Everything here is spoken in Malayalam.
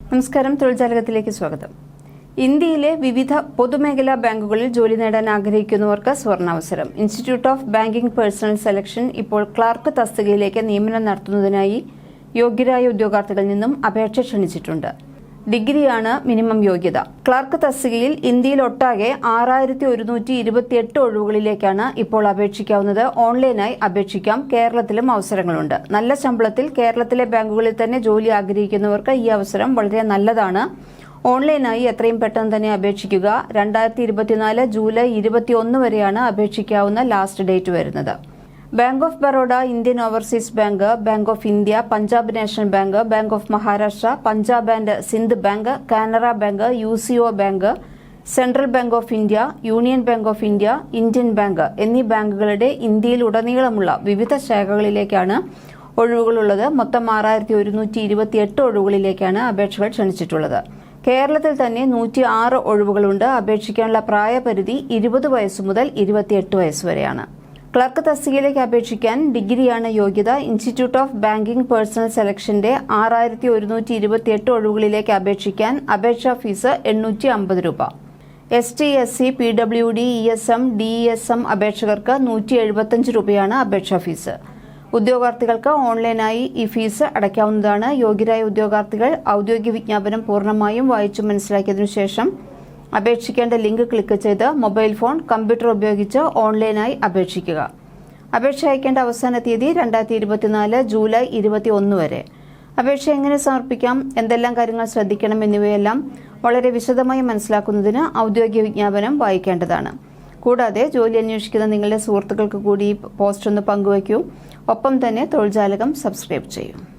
നമസ്കാരം തൊഴിൽജാലകത്തിലേക്ക് സ്വാഗതം. ഇന്ത്യയിലെ വിവിധ പൊതുമേഖലാ ബാങ്കുകളിൽ ജോലി നേടാൻ ആഗ്രഹിക്കുന്നവർക്ക് സ്വർണാവസരം institute of banking personnel selection ഇപ്പോൾ ക്ലാർക്ക് തസ്തികയിലേക്ക് നിയമനം നടത്തുന്നതിനായി യോഗ്യരായ ഉദ്യോഗാർത്ഥികളിൽ നിന്നും അപേക്ഷ ക്ഷണിച്ചിട്ടുണ്ട്. ഡിഗ്രിയാണ് മിനിമം യോഗ്യത. ക്ലർക്ക് തസ്തികയിൽ ഇന്ത്യയിൽ ഒട്ടാകെ ആറായിരത്തി ഒരുന്നൂറ്റി ഇരുപത്തിയെട്ട് ഒഴിവുകളിലേക്കാണ് ഇപ്പോൾ അപേക്ഷിക്കാവുന്നത്. ഓൺലൈനായി അപേക്ഷിക്കാം. കേരളത്തിലും അവസരങ്ങളുണ്ട്. നല്ല ശമ്പളത്തിൽ കേരളത്തിലെ ബാങ്കുകളിൽ തന്നെ ജോലി ആഗ്രഹിക്കുന്നവർക്ക് ഈ അവസരം വളരെ നല്ലതാണ്. ഓൺലൈനായി എത്രയും പെട്ടെന്ന് തന്നെ അപേക്ഷിക്കുക. രണ്ടായിരത്തി ഇരുപത്തിനാല് ജൂലൈ ഇരുപത്തിയൊന്ന് വരെയാണ് അപേക്ഷിക്കാവുന്ന ലാസ്റ്റ് ഡേറ്റ് വരുന്നത്. Bank of Baroda Indian overseas bank bank of India Punjab national bank bank of Maharashtra Punjab and Sindh bank Canara bank U C O bank central bank of India union bank of India Indian bank എന്നീ ബാങ്കുകളുടെ ഇന്ത്യയിൽ ഉടനീളമുള്ള വിവിധ ശാഖകളിലേക്കാണ് ഒഴിവുകളുള്ളത് മൊത്തം ആറായിരത്തി ഒരുന്നൂറ്റി ഇരുപത്തിയെട്ട് ഒഴിവുകളിലേക്കാണ് അപേക്ഷകൾ ക്ഷണിച്ചിട്ടുള്ളത്. കേരളത്തിൽ തന്നെ നൂറ്റി ആറ് ഒഴിവുകളുണ്ട്. അപേക്ഷിക്കാനുള്ള പ്രായപരിധി ഇരുപത് വയസ്സ് മുതൽ ഇരുപത്തിയെട്ട് വയസ്സ് വരെയാണ്. ക്ലർക്ക് തസ്തികയിലേക്ക് അപേക്ഷിക്കാൻ ഡിഗ്രിയാണ് യോഗ്യത. ഇൻസ്റ്റിറ്റ്യൂട്ട് ഓഫ് ബാങ്കിംഗ് പേഴ്സണൽ സെലക്ഷന്റെ ആറായിരത്തി ഒരുന്നൂറ്റി ഇരുപത്തിയെട്ട് ഒഴിവുകളിലേക്ക് അപേക്ഷിക്കാൻ അപേക്ഷാ ഫീസ് എണ്ണൂറ്റി അമ്പത് രൂപ. S T S C P W D E S M D E S M അപേക്ഷകർക്ക് നൂറ്റി എഴുപത്തഞ്ച് രൂപയാണ് അപേക്ഷാ ഫീസ്. ഉദ്യോഗാർത്ഥികൾക്ക് ഓൺലൈനായി ഈ ഫീസ് അടയ്ക്കാവുന്നതാണ്. യോഗ്യരായ ഉദ്യോഗാർത്ഥികൾ ഔദ്യോഗിക വിജ്ഞാപനം പൂർണമായും വായിച്ചു മനസ്സിലാക്കിയതിനു ശേഷം അപേക്ഷിക്കേണ്ട ലിങ്ക് ക്ലിക്ക് ചെയ്ത് മൊബൈൽ ഫോൺ കമ്പ്യൂട്ടർ ഉപയോഗിച്ച് ഓൺലൈനായി അപേക്ഷിക്കുക. അപേക്ഷ അയക്കേണ്ട അവസാന തീയതി രണ്ടായിരത്തി ഇരുപത്തിനാല് ജൂലൈ ഇരുപത്തി ഒന്ന് വരെ. അപേക്ഷ എങ്ങനെ സമർപ്പിക്കാം എന്തെല്ലാം കാര്യങ്ങൾ ശ്രദ്ധിക്കണം എന്നിവയെല്ലാം വളരെ വിശദമായി മനസ്സിലാക്കുന്നതിന് ഔദ്യോഗിക വിജ്ഞാപനം വായിക്കേണ്ടതാണ്. കൂടാതെ ജോലി അന്വേഷിക്കുന്ന നിങ്ങളുടെ സുഹൃത്തുക്കൾക്ക് കൂടി പോസ്റ്റ് ഒന്ന് പങ്കുവയ്ക്കൂ. ഒപ്പം തന്നെ തൊഴിൽജാലകം സബ്സ്ക്രൈബ് ചെയ്യൂ.